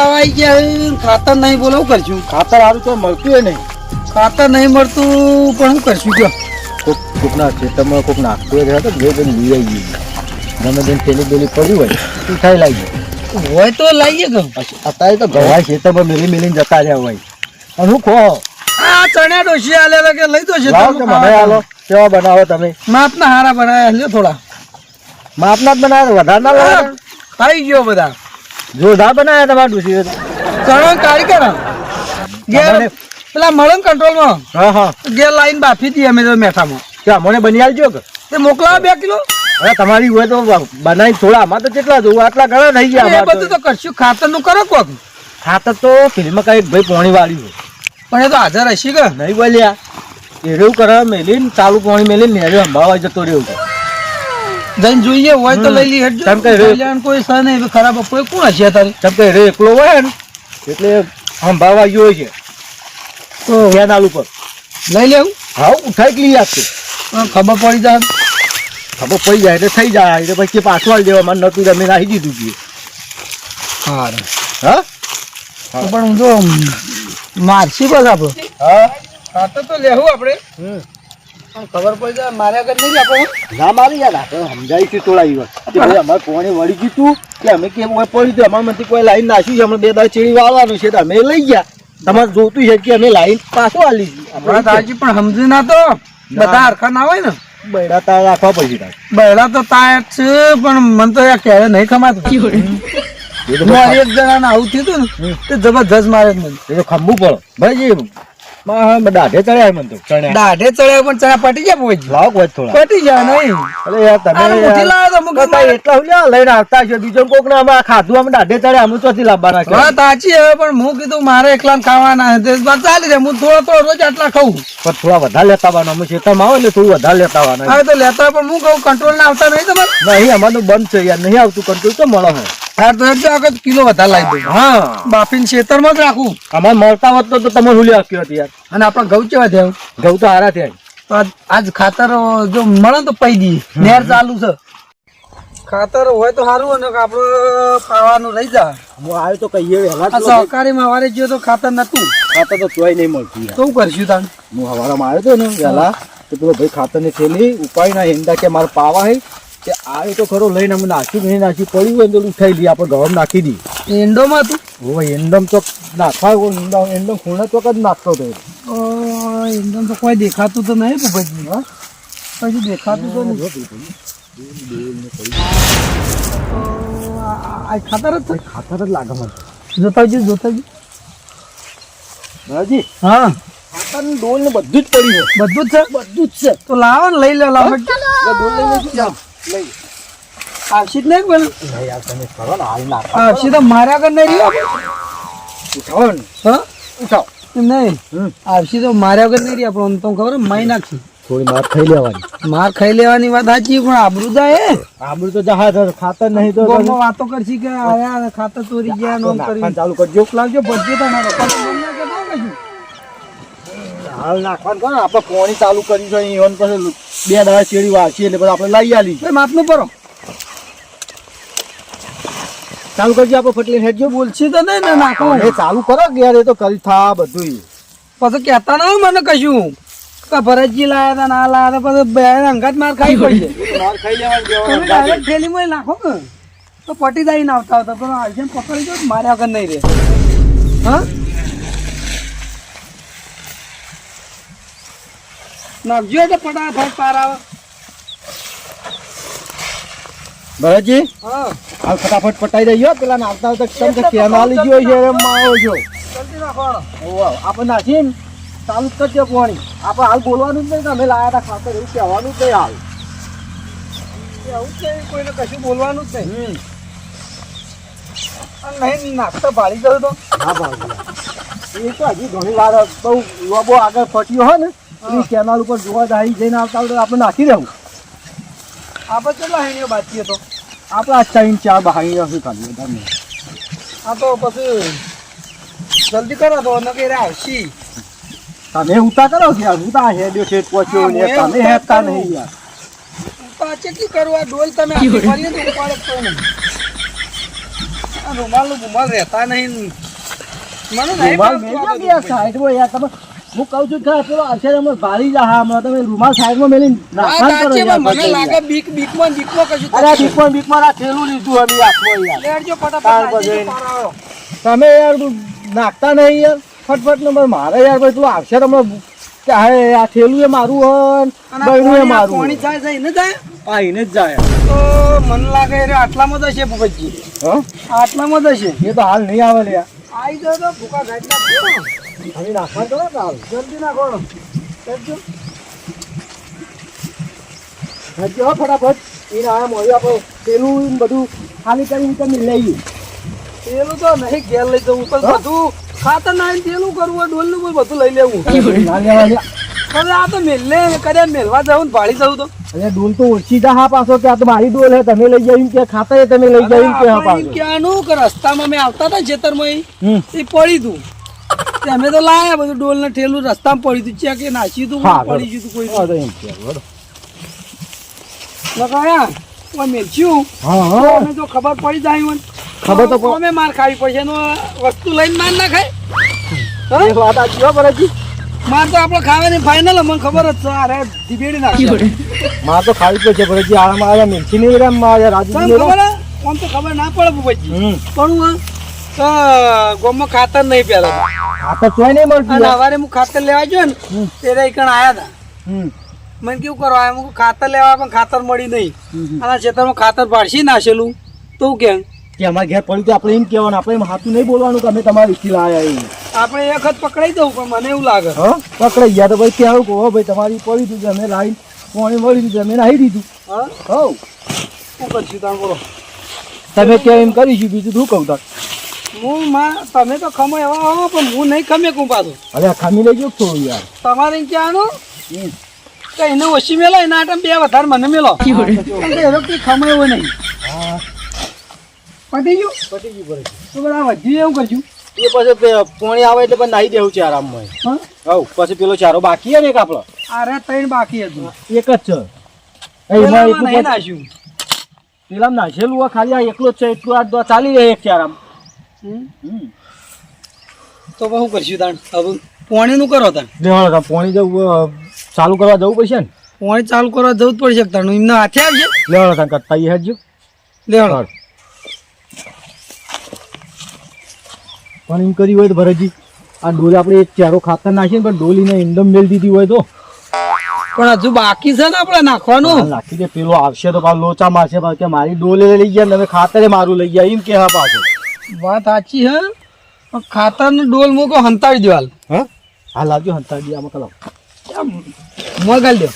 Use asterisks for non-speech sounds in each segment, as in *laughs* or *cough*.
આવી ગયા ખાતર નહીં બોલો શું કરશું? ખાતર સારું તો મળતું નહીં. ખાતર નહીં મળતું પણ શું કરશું કયો કોક કોકના ખેતરમાં કોક નાખતું હોય તો બે બેન લઈ આવી ગમે તેમ થેલી બેલી પડ્યું હોય શું થાય લાગી? હોય તો લાવીએ ગમ અત્યારે તો ગવાય ખેતરમાં મેલી મેલીને જતા રહ્યા હોય. અને હું કહો. આ ચણ્યા ડોશી આલે કે લઈ દો છે મને આલો. કેવા બનાવો તમે? માપના હારા બનાવ્યા લ્યો થોડા. માપના જ બનાવ્યા વધારે ના લાગે ખાઈ ગયો બધા. જોરદાર બનાવ્યા તમારા ડુસી ચણો ઘેર પેલા મળે કંટ્રોલમાં હા હા. ઘેર લાઈન બાફી હતી અમે તો મેઠામાં. કે મને બની આલજો કે? તે મોકલાવો બે કિલો. અરે તમારી હોય તો બનાવી થોડા આમાં તો કેટલા જોવું આટલા ઘણા થઈ ગયા બધું તો. કરશું. ખાતરનું કરો કોક. ખાતર તો ફિલ્મ કઈ ભાઈ પોણી હોય. પણ એ તો હાજર હશે કે? નહીં બોલ્યા. એવું કરે મેલીને ચાલુ પોણી મેલીને નેરે અંબાવા જતો રહ્યો છે જોઈએ હોય તો લઈ લઈએ હેડજો. કેમ કે કોઈ છે નહીં ખરાબ કોઈ કોણ હશે તારી? કેમ કે રે એકલો હોય ને એટલે સંભાળવા ગયો છે. તો વેનાલ ઉપર. લઈ લેવું હા. ઉઠાઈ લઈ આપશે ખબર પડી જાય ખબર પડી જાય એટલે થઈ જાય એટલે પછી પાછું આવી દેવા. મને નતું તમે નાખી દીધું કે હા? તો પણ હું જો મારશી બસ આપણો. હા? તો લેવું આપણે. હમ. પણ ખબર પડી જાય મારે આગળ નહીં આપણે ના મારી યાર આપણે સમજાય છે થોડા દિવસ. કે ભાઈ અમારે પોણી વળી ગયું કે અમે કેમ હોય પડી હતું અમારા માંથી કોઈ લાઈન નાખ્યું છે અમે બે દાળ ચેડી વાળવાનું છે તો અમે લઈ ગયા. તમારે જોતું છે કે અમે લાઈન પાછો આલી હમણાં તાજી પણ સમજી ના તો. બધા હરખા ના હોય ને. બૈડા તાર રાખવા પછી બૈડા તો તાયક છે પણ મને તો યાર ક્યારે નહીં ખમાતું. એક જણાને આવું થયું હતું ને તે જબરજસ્ત મારે મને. એ તો ખંભું પડો. ભાઈ દાઢે ચડ્યા મને તો ચણ્યા. દાઢે ચડ્યા પણ ચણા પટી ગયા પોઈ લાવો કોઈ થોડા. પટી ગયા નહીં. અરે યાર તમે આને લાવો તો મુક મારે. એટલા હુલ્યા લઈને આવતા છે બીજો કોક ને અમે ખાધું અમે દાઢે ચડ્યા અમે ચોથી લાવવાના છે વાત સાચી હવે પણ હું કીધું મારે એકલા ખાવાના છે. ચાલી રહે હું થોડો થોડો રોજ આટલા ખાઉં. પણ થોડા વધારે લેતા આવવાના અમે ખેતરમાં આવે એટલે થોડું વધારે લેતા આવવાના. હવે તો લેતા પણ હું કહું કંટ્રોલ ના આવતા નહીં તમારે? નહીં અમારું બંધ છે યાર નહીં આવતું કંટ્રોલ તો મળે હા તો એટલે આગળ કિલો વધારે લાવી દઉં. હા. બાફીને ખેતરમાં જ રાખું. અમારે મળતા વધતો તો તમે હુલી આપ્યો હતી યાર. અને આપણે ઘઉં કેવા થયા? ઘઉં તો હારા થયા. આજ- ખાતર જો મળે તો પૈ દઈએ નેર ચાલુ છે. ખાતર હોય તો સારું અને આપડે પાવાનું રહી જાય. હું આવ્યો તો કહીએ વહેલા આ સહકારી માં વારે ગયો તો ખાતર નતું. ખાતર તો ચોય નહીં મળતું શું કરશું તાણ? હું હવારમાં આવ્યો તો ને વહેલા તો પેલો ભાઈ ખાતરની થેલી ઉપાય ના હિંદા કે મારે પાવા હે કે આવ્યો તો ખરો લઈને અમે નાખ્યું નહીં નાખ્યું પડ્યું હોય તો ઉઠાઈ લઈએ આપણે ગરમ નાખી દઈએ. એંડોમાં હતું? હોય એન્ડમ તો નાખવા એન્ડમ ખૂણે તો જ નાખતો હતો એન્ડમ તો કોઈ દેખાતું તો નહીં ભૂપતજી હા? પછી દેખાતું તો નહીં. ખાતર જ ખાતર જ લાગે મને. જોતાજી જોતાજી બરાજી હા. ખાતર ડોલ ને બધું જ પડ્યું છે. બધું જ છે? બધું જ છે. તો લાવો ને લઈ લે લાવો. ડોલ જાવ લઈ. આવશી જ નહીં પેલું નહીં યાર તમે કરો ને હાલ નાખ. આવશી તો માર્યા કર નહીં રહ્યો? ઉઠાવો ને. હા? ઉઠાવો. નહીં. આવશી તો માર્યા વગર નહીં રહી આપણને આમ ખબર માઈ નાખી થોડી માર ખાઈ લેવાની. માર ખાઈ લેવાની વાત સાચી પણ આબરૂ જાય હે. આબરૂ તો જહાજ ખાતર નહીં તો વાતો કરશી કે આયા ખાતર ચોરી ગયા નોમ કરી. ચાલુ કરજો. લાગજો ભરજો તમારો. હાલ નાખવાનું કરો આપણે પોણી ચાલુ કરી છે ઈવન પછી બે દાડા ચેડી વાંચીએ એટલે પછી આપણે લઈ આલી. ભાઈ માપનું પરો ચાલુ કરજો આપણે ફટલી હેડજો બોલશી તો નહીં ને નાખો એ ચાલુ કરો યાર એ તો કરી થા બધું પછી કહેતા ના મને કશું. ભરતજી લાયા હતા ના લાયા હતા પછી બે અંગાત માર ખાઈ પડી *laughs* માર ખાઈ તમે ડાયરેક્ટ થેલીમાં નાખો કે તો પટી દાઈ ના આવતા હતા પણ આઈસન પકડી જો માર્યા વગર નહીં રે હા? નાખજો તો ફટાફટ પાર ભરતજી હા. હાલ ફટાફટ પટાઈ દઈએ પેલા નાખતા તો કેમ કે કેમ આલી ગયો છે રે આવો જો જલ્દી નાખવાનો વાહ આપણે નાખીને ચાલુ જ કરજો પોણી. આપણે હાલ બોલવાનું જ નહીં તમે લાયા હતા ખાતર એવું કહેવાનું જ નહીં હાલ. એવું છે કોઈને કશું બોલવાનું જ નહીં. નહીં નાખતા ભાળી ગયો તો. હા એ તો હજી ઘણી વાર બહુ લોબો આગળ ફટ્યો હોય ને એ કેનાલ ઉપર જોવા દાહી જઈને આવતા આપણે નાખી દેવું. આપણે કેટલા હેણીઓ બાકી હતો? આપણે આ ટાઈમ ચાર બહારી નથી ખાલી તમે આ તો પછી જલ્દી કરો તો નકે આવશી. તમે ઉતા કરો કે યાર ઉતા હેડ્યો છે પહોંચ્યો ને તમે હેતા નહીં યાર. પાછે કી આ ડોલ તમે હાથી ફરીએ તો ઉપાડે તો નહીં આ રૂમાલ રૂમાલ રહેતા નહીં. મને નહીં રૂમાલ મેં ગયા સાઈડમાં યાર તમે હું કહું છું કે પેલો અક્ષર અમે ભાળી જા હા હમણાં તમે રૂમાલ સાઈડમાં મેલી વાત કરો મને લાગે. બીક બીકમાં બીકમાં કશું અરે. બીકમાં બીકમાં આ થેલું લીધું અમે આખો યાર. લેડજો ફટાફટ નાખી. તમે યાર નાખતા નહીં યાર ફટફટ નંબર મારે યાર ભાઈ તું આવશે તમે કે હે આ થેલું એ મારું હન બૈરું એ મારું પોણી જાય જાય ને જાય? હા એને જ જાય. તો મને લાગે રે આટલામાં જ હશે ભગતજી હ? આટલામાં જ હશે એ તો હાલ નહીં આવે લે આઈ જાય તો ભૂકા નાખજો. હવે નાખવા ને હાલ જલ્દી નાખો. કરજો. હજી હો ફટાફટ. એ આ મળ્યું આપણે પેલું બધું ખાલી કરીને તમે લઈ પેલું તો નહીં ઘેર લઈ જવું પણ બધું ખાતર ના પેલું કરવું ડોલનું બધું લઈ લેવું. અરે હવે આ તો મેલે કર્યા મેલવા જવું ને ભાળી જવું તો. અરે ડોલ તો ઓછી જા હા પાછો કે આ તો મારી ડોલ હે તમે લઈ જાય કે ખાતા તમે લઈ જાય કે હા પાછો. કહેવાનું કે રસ્તામાં મેં આવતા હતા જેતરમાં એ? પડી તું તે અમે તો લાયા બધું ડોલ ને ઠેલું રસ્તામાં પડી તું ચેક એ તું પડી ગયું તું કોઈ તો. લગાયા કોઈ મેલચ્યું હા તો હા અમે જો ખબર પડી જાય હોય ખબર તો અમે માર ખાવી પડશે એનો વસ્તુ લઈને માર ના ખાય એ વાત સાચી હો. માર તો આપણે ખાવાની ફાઇનલ મને ખબર જ છે અરે દિબેડી નાખી માર તો ખાવી પડશે ભરતજી. આમાં આયા મિલથી નહીં રે મારે રાજુ ખબર હે? આમ તો ખબર ના પડે પણ હું તો ખાતર નહીં પેલા ખાતર ચોય નહીં મળતું અને. સવારે હું ખાતર લેવા ગયો ને ત્યારે એકણ આયા હતા મને કેવું કરવા આવ્યા? હું ખાતર લેવા પણ ખાતર મળી નહીં. અને ખેતરમાં ખાતર પાડશી નાખેલું તો કેમ? કે અમારા ઘેર પડ્યું તો આપણે એમ કહેવાનું આપણે હાથું નહીં બોલવાનું કે અમે તમારી સ્કીલ આવ્યા એમ. આપણે એક વખત પકડાઈ દઉં પણ મને એવું લાગે. હા? પકડાઈ ગયા તો ભાઈ કહેવું કહો ભાઈ તમારી પડી દીધું અમે લાઈન પાણી મળી દીધું અમે નાહી દીધું. હા? હવ. શું કરશું તમે બોલો. તમે કે એમ કરીશું બીજું શું કહું તાર હું માં તમે તો ખમો એવા આવો પણ હું નહીં ખમે કું પાછું. અરે ખમી ગયો થોડું યાર? તમારે ક્યાં હમ. કે એને ઓછી મેલો એના આટમ બે વધારે મને મેલો. *laughs* એનો કઈ ખમો એવો નહીં. હા. પતી ગયું? પતી ગયું ભરતજી. તો બધા વધી એવું કરશું? એ પછી પોણી આવે એટલે પણ નાહી દેવું છે આરામમાં. હા? હવ પછી પેલો ચારો બાકી હે ને એક આપણો? અરે ત્રણ બાકી હતું એક જ છે. એમાં એક નાખ્યું. પેલામાં નાખેલું ખાલી આ એકલો જ છે એટલું આ દો- ચાલી જાય એક ચારામાં? તો બહુ કરશું તાણ? હવે પોણીનું કરો તાણ. લેવાનું પોણી જવું ચાલુ કરવા જવું પડશે ને? પોણી ચાલુ કરવા જવું જ પડશે તાણ. એમના હાથે આવજે. લેવાનું તાન કરતા એ હજુ લેવાનો પણ એમ કર્યું હોય તો ભરતજી આ ડોલ આપણે એક ચારો ખાતર નાખીએ ને પણ ડોલીને ઇન્ડમ મેળ દીધી હોય તો. પણ હજુ બાકી છે ને આપણે નાખવાનું? નાખી દે પેલો આવશે તો પાછો લોચા મારશે કે મારી ડોલે લઈ ગયા ને તમે ખાતરે મારું લઈ ગયા એમ કે હા પાછું. વાત સાચી હે? પણ ખાતરનો ડોલ મૂકો હંતાડી દો હાલ. હા? હા લાવજો હંતા દે આમાં કલાવ મગાલ દો.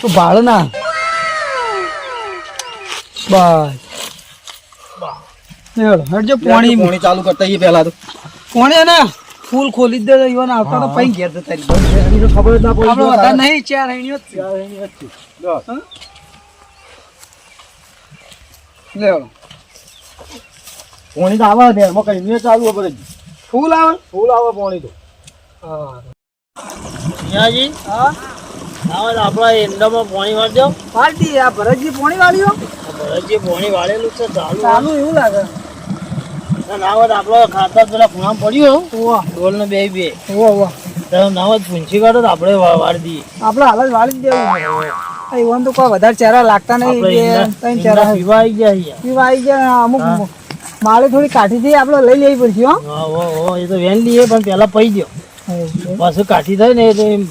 તો ભાડું ના. બસ. પોણી. પોણી ચાલુ કરતા એ પહેલા તો. પોણી ને ફૂલ ખોલી દે ઈવન આવતા તો હા. પૈ ઘેર જતા રહી. ખબર જ ના પડી આપણે વધારે નહીં ચાર જ છે. ચાર. લો. પોણી તો આવે ને એમાં કઈ નહીં ચાલુ હોય ફૂલ આવે ફૂલ આવે પોણી તો. જી હા? આવો આપણા પોણી વાળજો. પાર્ટી આ ભરતજી પોણી વાળ્યો? ભરતજી પોણી વાળેલું છે ચાલુ ચાલુ એવું લાગે. આપણો ખાતર પેલા ખૂણા પડ્યો ડોલ ને બે બે. ઓવા ઓવા તો ના તો પૂંછી કાઢો આપણે વાળી દઈએ. આપણે હાલ જ વાળી દેવું. તો કોઈ વધારે ચહેરા લાગતા નહીં ત્રણ ચહેરા પીવા આવી ગયા. પીવા આવી ગયા અમુક હા. માળે થોડી કાઠી થઈ આપણે લઈ લેવી પડશે હો. હા હો હો એ તો વેન લઈએ પણ પેલા પઈ ગયો પાછું કાઠી થાય ને એટલે એમ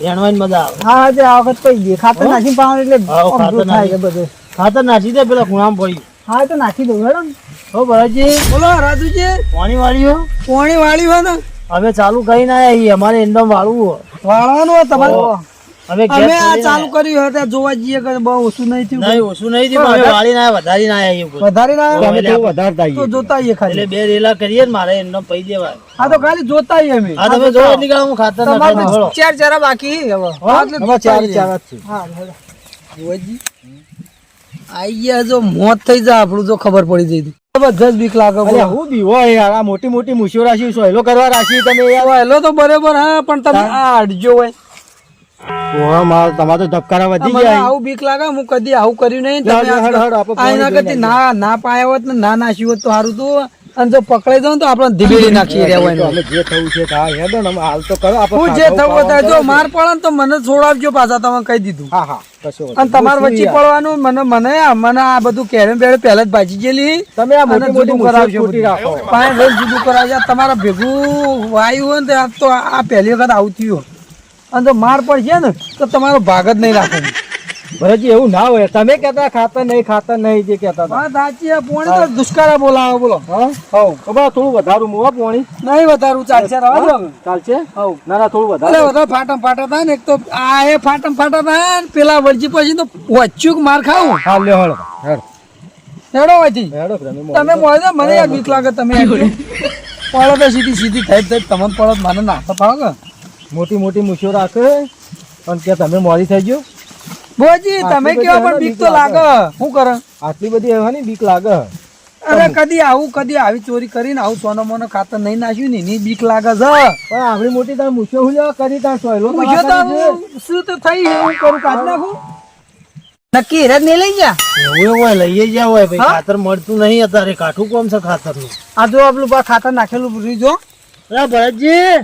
વેણવાની મજા આવે. હા આજે આ વખત પઈ ગઈ ખાતર નાખી નાખીને પાવાનું એટલે ખાતર થાય છે. બધું. ખાતર નાખી દે પેલા ખૂણામાં પડી હા તો નાખી દઉં હેડો હો ભરતજી બોલો રાજુજી. પાણી વાળ્યું પોણી વાળી હોય ને. અમે ચાલુ કરીને ના છીએ. અમારે એંડમ વાળવું હોય. વાળવાનું તમારે. અમે આ ચાલુ કર્યું હોય જોવા જઈએ કે બહુ ઓછું નહીં થયું નહીં ઓછું નહીં થયું અમે વાળીને ના વધારીને આયા છીએ ઉપર. ના હો. અમે તો વધારતા તો આવીએ. જોતા આવીએ એટલે બે રેલા કરીએ ને મારે એમનો પૈ દેવા હા તો ખાલી જોતા આવીએ અમે આ તમે જો નીકળો હું ખાતર ના તો ચાર ચારા બાકી હવે હા, એટલે ચાર. ચાર જ છે. હા. આઈ ગયા જો મોત થઈ જાય આપણું જો ખબર પડી જઈ જબરજસ્ત બીક લાગે. હું બીવો યાર આ મોટી મોટી મુશ્યો રાશી સોયલો કરવા રાશી તમે યાર વહેલો તો બરાબર હા પણ તમે આ અડજો હોય ઓહો, માર- તમારે તો ધબકારા વધી ગયા. આવું બીક લાગે હું કદી આવું કર્યું નહીં. તમે કરતી ના ના પાયા હોત ને ના નાખ્યું હોત તો સારું તું. અને જો પકડાઈ દો તો આપણે ધીબેડી નાખી રહ્યા તો હોય જે થવું છે તે હેડો ને, હાલ તો કરો આપણે હું જે થવું હોય જો માર પડે તો મને છોડાવજો પાછા તમે કહી દીધું. હા હા અને તમારે વચ્ચે પડવાનું મને મને મને આ બધું કેરેમ પેરે પહેલા જ ભાજી ગયેલી તમે આ મોટી મોટી કરાવજો પાંચ જુદું કરાવજો. તમારા ભેગું વાયુ હોય ને તો આ તો આ પહેલી વખત આવું થયું અને જો માર પડશે ને તો તમારો ભાગ જ નહીં રાખવાનો ભરતજી એવું ના હોય. તમે કહેતા ખાતર નહીં ખાતર નહીં જે કહેતા હતા. સાચી પોણી તો દુષ્કારા બોલાવો બોલો. હા? હવ. તો થોડું વધારું મુવા પોણી. નહીં વધારું ચાલશે રવા દો. ચાલશે? હવ. ના ના થોડું અરે વધારે ફાટમ ફાટા થાય ને એક તો આ એ ફાટમ ફાટા થાય ને પેલા વળજી પછી તો વચ્ચુક માર ખાવું. હા લે હળો હેડો. હેડો તમે. તમે મને યાર બીક લાગે તમે હેડો. *laughs* પડો તો સીધી સીધી થઈ થઈ તમને પડો તો મને નાસ્તો ફાવો કે? મોટી મોટી મૂછો રાખે અને કે તમે મોડી થઈ ગયો. બોજી તમે કેવો પણ બીક તો લાગે? શું કરે? આટલી બધી હવાની બીક લાગે. અરે કદી આવું કદી આવી ચોરી કરીને આવું સોનો મોનો ખાતર નહીં નાખ્યું ને એની બીક લાગે છે. પણ આવડી મોટી તાર મૂછો હું લેવા? કરી તાર સોયલો મૂછો તો શું તો થઈ હું કરું કાઢ નાખું? નક્કી હેરત નહીં લઈ જા એવું હોય લઈએ જ્યાં હોય. ભાઈ ખાતર મળતું નહીં અત્યારે. કાઠું કોમ છે ખાતરનું આ જો આપણું બા ખાતર નાખેલું જો. ભરતજી!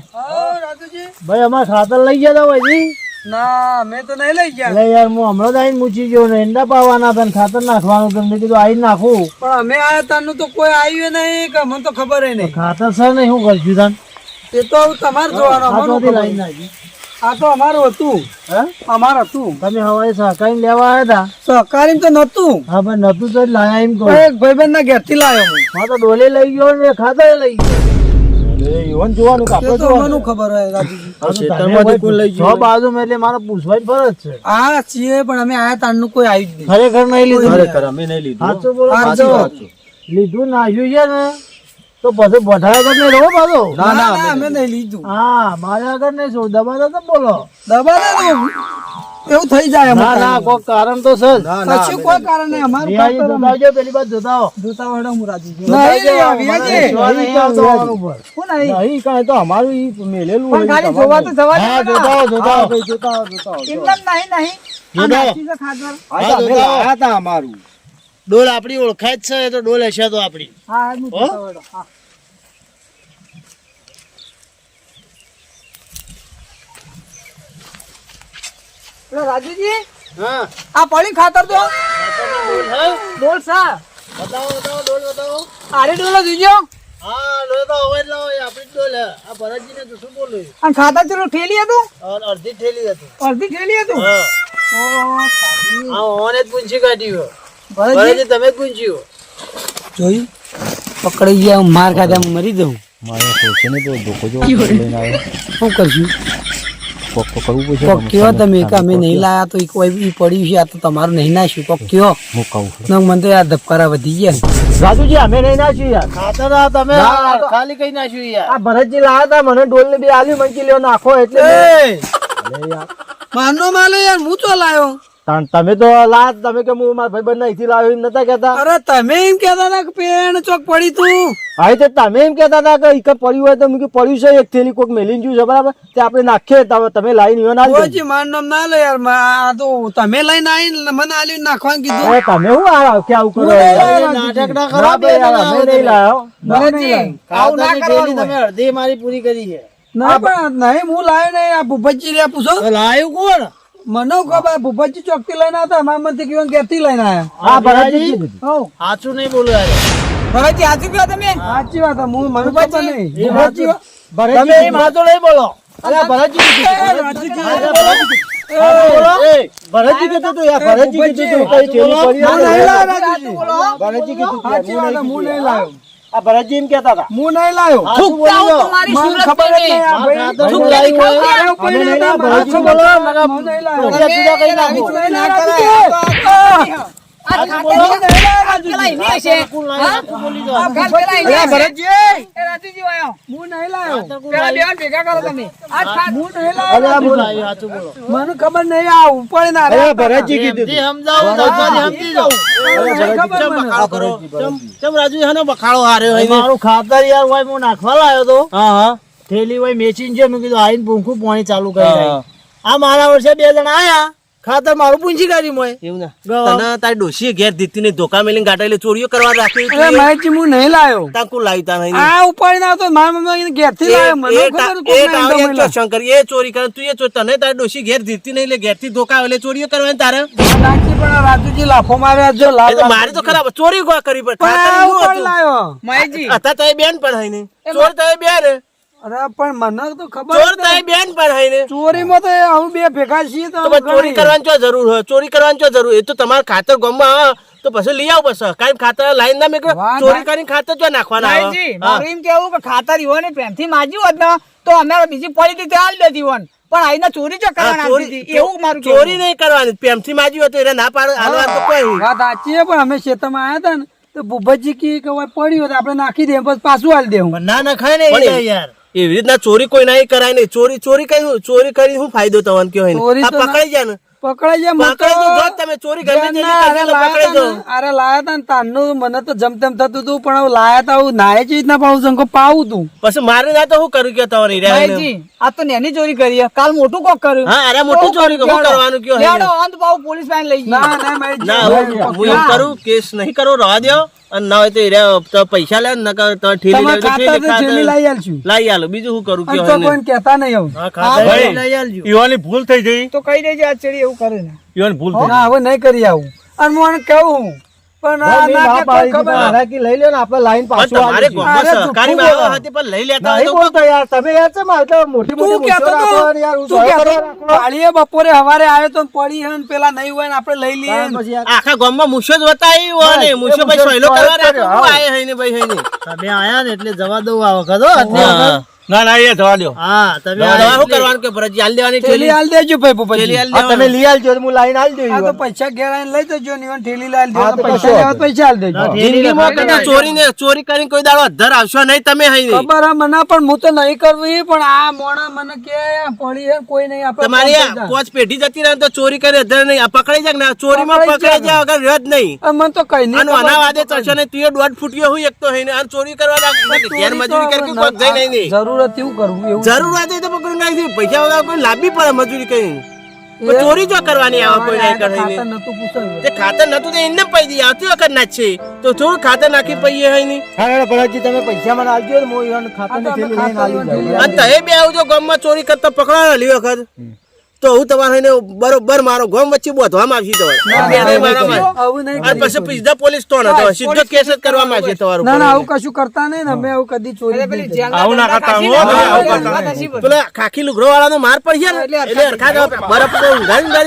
ભાઈ અમારે સાતર લઈ ગયા તા ભાઈ ના મેં તો નહીં લઈ ગયા. યાર હું હમણાં જ આવીને મૂકી ગયો ને ઈંડા પાવાના હતા ખાતર નાખવાનું તમને કીધું આવી નાખું. પણ અમે આયા તાનું તો કોઈ આવ્યું નહીં કે મને તો ખબર નહીં. ખાતર સર નહીં શું કરશું તાન? એ તો તમારે જોવાનું આ તો અમારું હતું. હે? અમારું હતું. તમે હવારે સહકારી લેવા આવ્યા હતા સહકારી તો નતું હા પણ નતું તો લાયા એમ કહો. ભાઈબંધ ના ઘેરથી લાવ્યો હું. હા તો ડોલે લઈ ગયો ને ખાતર લઈ ગયો. ઈવન જોવાનું કે આપણે જોવાનું. ખબર હોય રાજુજી ખેતરમાંથી કોણ લઈ છ બાજુ એટલે મારે પૂછવાની ફરજ છે. આ છીએ પણ અમે આયા તારનું કોઈ આવ્યું જ નહીં. ખરેખર નહીં લીધું? ખરેખર અમે નહીં લીધું. સાચું બોલો. સાચું. છે. લીધું નાખ્યું છે ને તો પછી બધાએ આગળ નહીં રહો પાછો. ના ના અમે નહીં લીધું. હા મારા આગળ નહીં છો દબાતા તો બોલો. દબા તો એવું થઈ જાય ના ના કોઈ. કારણ તો સર કશું કોઈ કારણ નહીં. અમારું કામ તો જોતાવજો, પેલી બાજુ જોતાઓ જોતાઓ વડે હું રાજી જોતાવજો, નહીં વિયાજી. નહીં. આવતો ઉપર. હું નહીં નહીં કાંઈ તો અમારું ઈ મેલેલું પણ હોય ખાલી જોવા તો જવા દે હા જોતાઓ જોતાઓ હા, જોતાવો. ભાઈ, જોતા આવો, જોતા આવો. નહીં નહીં. આ જોતા. નાખી હા, તો અમે તા અમારું. ડોલ આપણી ઓળખાય જ છે તો ડોલ હશે તો આપણી. હા હા, હું જોતા વડે. હા. એટલે રાજુજી હા. આ પડી ખાતર તો ડોલ બોલ સા. બતાવો બતાવો ડોલ બતાવો. આરે ડોલો જોજો હા ડોલ તો હવે લાવો આપણી ડોલ આ ભરતજીને તો શું બોલું અને ખાતર ચલો ઠેલી હતું? અડધી ઠેલી હતી. અડધી ઠેલી હતું? હા. ઓ ઓને પૂંછી કાઢ્યું ભરતજી, ભરતજી તમે જ પૂંચ્યું જોયું પકડી ગયા હું માર ખાધા હું મરી દઉં મારે સોચે ને તો ધોકો જો લઈને આવ્યો. શું કરશું? કોક તો કરવું પડશે કોક કયો તમે કે અમે નહીં લાયા તો કોઈ ઈ પડ્યું છે આ તો તમારું નહીં નાખ્યું કોક કયો? હું કહું ને મને તો યાર ધબકારા વધી ગયા રાજુજી અમે નહીં નાખ્યું યાર. ખાતર આ તમે આ ખાલી કઈ નાખ્યું યાર. આ ભરતજી લાયા હતા મને ડોલ ને બે આલ્યું મને લ્યો નાખો એટલે મેં- અરે યાર માનો માલો યાર હું તો લાયો. તમે તો લાજ તમે કે હું મારા ભાઈબંધ અહીંથી લાવ્યો એમ નતા કેતા અરે તમે એમ કેતા હતા કે પેન ચોક પડી તું. હા તો તમે એમ કેતા હતા કે એક પડ્યું હોય તો મેં પડ્યું છે એક થેલી કોક મેલીને જોયું છે બરાબર? તે આપણે નાખીએ તમે લાઈન આલી ઓજી મારું નામ ના લો યાર આ તો તમે લઈને આવીને મને આલ્યું નાખવાનું કીધું. અરે તમે હું આ કે આવું કરો. નાટક ના ના કરો બે યાર, અમે નહીં તમે. મને નહીં. આવું ના કરવાનું તમે. અડધી મારી પૂરી કરી છે. ના પણ નહીં હું લાયો નહીં આ ભૂપતજી રહ્યા પૂછો. લાયો લાયું કોણ? મને ખબર? ભૂપતજી ચોકથી લઈને આવતા મારા થી કીધું ઘેરથી લઈને આવ્યા. હા ભરાજી સાચું નહીં બોલું યાર. ભરાજી સાચું કહો તમે? સાચી વાત હું મને ખબર નહીં. ભરાજી સાચી તમે એ કીધું. નહીં બોલો. અરે ભરાજી ભરતજી કીધું તું યાર, ભરતજી કીધું તું, કઈ થેલી પડી. ભરતજી કીધું વાત હું હું નહીં. લાયો આ ભરતજી એમ કેતા હતા હું નહીં લાયો બોલો મને ખબર જ નહીં આ ભાઈ? આરે ઉપર અમે નહીં ભરતજી બોલો, હું નહીં લાયો. તું કઈ નાખો. ના કરાય. મને ખબર નહીં આ ઉપર ના ભરતજી કીધું રાજુ બખાડો હાર્યો મારું ખાતર યાર હોય હું નાખવા લાવ્યો તો. હા હા. થેલી હોય મેચીને છે મેં કીધું આઈને ભૂખું પાણી ચાલુ કરી. આ મારા વર્ષે બે જણા આયા. ખાતર મારું પૂંજી કાઢી મોય. એવું ના. તને તારી ડોશીએ ઘેર દીધી ને ધોકા મેલીને ગાટા એટલે ચોરીઓ કરવા રાખી અરે મહેશજી હું નહીં લાયો. તાકુ લાવી તા નહીં આ ઉપાડીને તો મારા મમ્મી ઘેરથી લાયો. મને ખબર એ કોકના ટાવરિયા એંડો મળ્યા. શંકર એ ચોરી કરે તું એ ચોરી તને તારી ડોશી ઘેર દીધી નહીં એટલે ઘેરથી ધોકા આવે એટલે ચોરીઓ કરવા તારે? પણ રાજુજી લાફો મારે જો લાવ મારે તો ખરાબ ચોરી કરી આ ખાતર ઉપાડી લાયો. તારી બેન પણ હોય ને ચોર તારી બેન. અરે પણ મને તો ખબર ચોર બેન પણ હોય ને. ચોરીમાં તો અમે બે ભેગા છીએ તો ચોરી કરવાની ચો જરૂર હોય? ચોરી કરવાની ચો જરૂર? એ તો તમારે ખાતર ગમવા તો પછી લઈ આવો પછી કારણ ખાતર લાઈન ના મેં ચોરી કરીને ખાતર જો નાખવાના આવે? મારું એમ કેવું કે ખાતર ઈવોને પ્રેમથી માજ્યું હોત ને તો અમે બીજી પડી ત્યાં હાલ દેતી હોન પણ આઈને ચોરી જો હા, કરવાના ચોરી એવું મારું ચોરી નહીં કરવાની. પ્રેમથી માજી હોય તો એને ના પાડે. હાલવા તો કોઈ વાત સાચી છે પણ અમે ખેતરમાં આવ્યા હતા ને તો ભૂપતજી કી કે પડ્યું આપણે નાખી દઈએ પછી પાછું હાલ દેવું. ના ના ખાય ને યાર. એવી રીતના ચોરી કોઈ નહીં કરાય નહીં. ચોરી ચોરી કઈ ચોરી કરી શું ફાયદો થવાનો કયો ચોરી તો પકડાઈ જાય ને? પકડાઈ જાય પકડાઈ જો તમે ચોરી ગમે તેટલી ના, અરે કરજો તો લાયા પકડાઈ તા અરે લાયા તા ને તારનું મને તો જમ તેમ થતું હતું પણ લાયા તા હું નાય છે રીતના પાવું છું પાવું તું પછી મારે ના તો હું કર્યું કે તમારી આ તો નેની ચોરી કરી કાલ મોટું કોક કર્યું. હા અરે મોટું ચોરી શું કરવાનું કયો હે? અંત પાછું પોલીસ વાન લઈ ના ના ના હું હું કરું કેસ નહીં કરો રવા દો અને ના હોય તો પૈસા લે ને નકર તો ઠેલી આલશું આલો. બીજું શું કરું કયો તો? કહેતા નહીં હવે ભાઈ. લઈ આલજો. ઈવાની ભૂલ થઈ જઈ તો કઈ દેજે આ ચડી એવું કરે ને. ઈવાની ભૂલ થઈ ના હવે નહીં કરી આવું. અને હું આને કહું પણ આ ભાઈ, મેં ના ના કે કોઈ પાડી ખબર? દીધી, હાલાકી લઈ લ્યો ને આપણે લાઈન પાછું તમારે આવીશું. ગામમાં અરે સહકારીમાં જુઠ્ઠું આવા હતી પણ લઈ લેતા નહીં હોય તો બોલતો યાર તમે યાર છે મારે મોટી મોટી ને યાર, હું બપોરે હવારે આવ્યો તો પડી હે પેલા નહીં હોય ને આપણે લઈ લઈએ આખા ગામમાં મૂછો જ બતાવી હોય ને મૂછો મૂછો સહેલો કરવા હઈને ભાઈ હઈને તમે આયા ને એટલે જવા દઉં આ વખત. હા. ના ના એ જવા દો હા તમે આયા શું કરવાનું કે ભરતજી હાલ દેવાની થેલી હાલ દેજો ભાઈ હાલ તમે લઈ આલજો હું લાઈન હાલ દેજો આ તો પૈસા ઘેર આવીને લઈ દેજો ને થેલી લાલ દેજો. પૈસા લેવા પૈસા હાલ દેજો. ના, જિંદગીમાં કદી ચોરી ને ચોરી કરીને કોઈ દાડો અધર આવશો નહીં તમે હઈને ખબર હે મને પણ હું તો નહીં કરવી પણ આ મોણા મને કે પડી હે કોઈ નહીં આપણે તમારી આ. પોચ પેઢી જતી રહે તો ચોરી કરે અધર નહીં. આ પકડાઈ જાય ને? ચોરીમાં પકડાઈ પકડાઈ જાય. વગર રહ્યો નહીં. મને તો કઈ નહીં અને આના વાદે ચડશો ને તું એ દોઢ ફૂટ્યો હું એક તો હઈને આ ચોરી કરવા લાગ ઘેર મજૂરી કરી કોઈ જઈ નહીં નહીં. જરૂર હતી એવું કરવું એવું જરૂરત હોય તો પકડી નાખી પૈસા વગર કોઈ લાભી પડે મજૂરી કઈ ચોરી જો કરવાની આવે કોઈ નહીં ખાતર કરીને નતું પૂછાયું. તે ખાતર નતું તો એને પૈ દી આવતી વખત ના છે. તો થોડું ખાતર નાખી પૈયે હોય નહીં હા ભરતજી, તમે પૈસા મને ને ઈવન ખાતાની હા, તો થેલી લઈને ખાતાની દઉં. અને તમે બે આવજો ગામમાં ચોરી કરતા પકડાયો લી વખત. તો હું તમારે એને બરોબર મારો ગોમ વચ્ચે બોધવામાં આવશે તમારે પછી સીધા પોલીસ તો હતો. સીધો કેસ જ કરવામાં આવશે તમારું ના ના આવું કશું કરતા નહીં. ને અમે આવું કદી ચોરી પેલી નહીં કરી. જેલના આવું ના કરતા કાઢીને આવું આવું કરતા કરતા. નસીબ હતું. પેલા ખાખી લુગડો વાળાનો માર પડી ને એટલે બરફ તો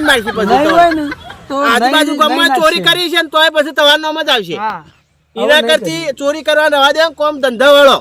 મારશે પછી આજુબાજુ ગામમાં ચોરી કરી છે ને તોય પછી તમારો નામ જ આવશે. હા. એના કરતી ચોરી કરવા નવા દે કોમ ધંધા વાળો.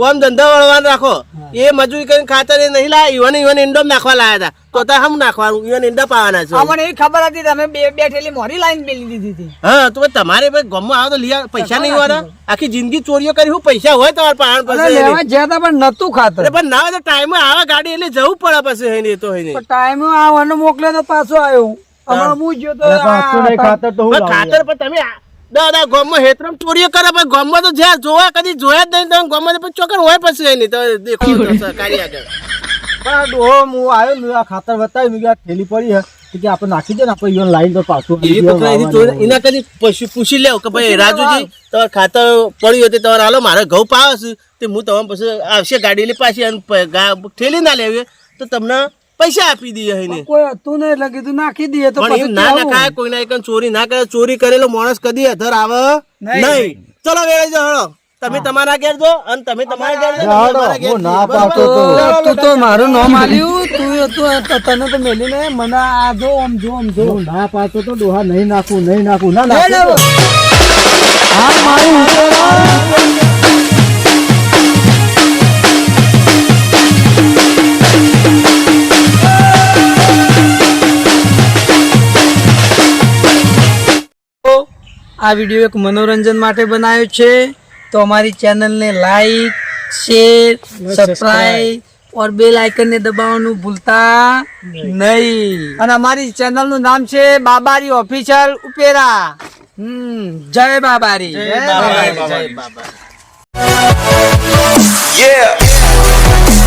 કોમ ધંધા વળવાનું રાખો. એ મજૂરી કરીને ખાતર એ નહીં લાયા ઈવન ઈવન ઈંડો નાખવા લાયા હતા. તો તાર હમ નાખવાનું ઈવન ઈંડા પાવાના છે. અમને એ ખબર હતી તમે બે બે ઠેલી મોરી લાઈન પેલી દીધી હતી. હા તો તમારે ભાઈ ગમમાં આવો તો લીયા પૈસા નહીં હોવાના આખી જિંદગી ચોરીઓ કરી હું પૈસા હોય તમારે પાણ પાસે લેવા તા પણ નતું ખાતર. પણ ના હોય તો ટાઈમે આવે ગાડી એટલે જવું પડે પછી હઈને એ તો હઈને ટાઈમ આવવાનો મોકલે તો પાછો આવ્યો હમણાં હું ગયો તો ખાતર તો ખાતર પણ તમે આ- દાદા ગામમાં હેતરમ ચોરીઓ કરે પણ ગામમાં તો જ્યાં જોવા કદી જોયા જ નહીં. તમે ગામમાં પછી ચોકર હોય પછી નહીં તો દેખો સરકારી *laughs* આગળ. પણ ડોહો હું આવ્યો મેં આ ખાતર બતાવ્યું મેં આ થેલી પડી હે. કે આપણે નાખી દે ને આપણે ઈવન લાઈન તો પાછું એના કદી પૂછી પૂછી લેવો કે ભાઈ રાજુજી તમારે ખાતર પડ્યું હતું તમારે હાલો મારે ઘઉં પાવે છે તે હું તમારે પછી આવશે ગાડી લઈ પાછી અને પ- ના લેવી તો તમને પૈસા આપી દઈએ એને. કોઈ હતું નહીં એટલે કીધું નાખી દઈએ તો પણ ના નખાય કોઈ ના એક ચોરી ના કરે ચોરી કરેલો માણસ કદી અધર આવે નહીં. ચલો વેળે જો હળો. તમે તમારા ઘેર જો અને તમે તમારા ઘેર જો, હું ના. પાડતો તો. તો મારું નામ આલ્યું. તું તો તને તો મેલી ને મને આ જો આમ જો આમ જો. હું ના પાડતો તો ડોહા નહીં નાખું નહીં નાખું. ના નાખું. હા મારી આ વીડિયો એક મનોરંજન માટે બનાવ્યો છે. તો અમારી ચેનલને like share subscribe or bell icon ને દબાવવાનું ભૂલતા નહીં. અને અમારી ચેનલનું નામ છે બાબારી ઓફિશિયલ ઉપેરા. હમ જય બાબારી. જય બાબારી. જય બાબા. Yeah.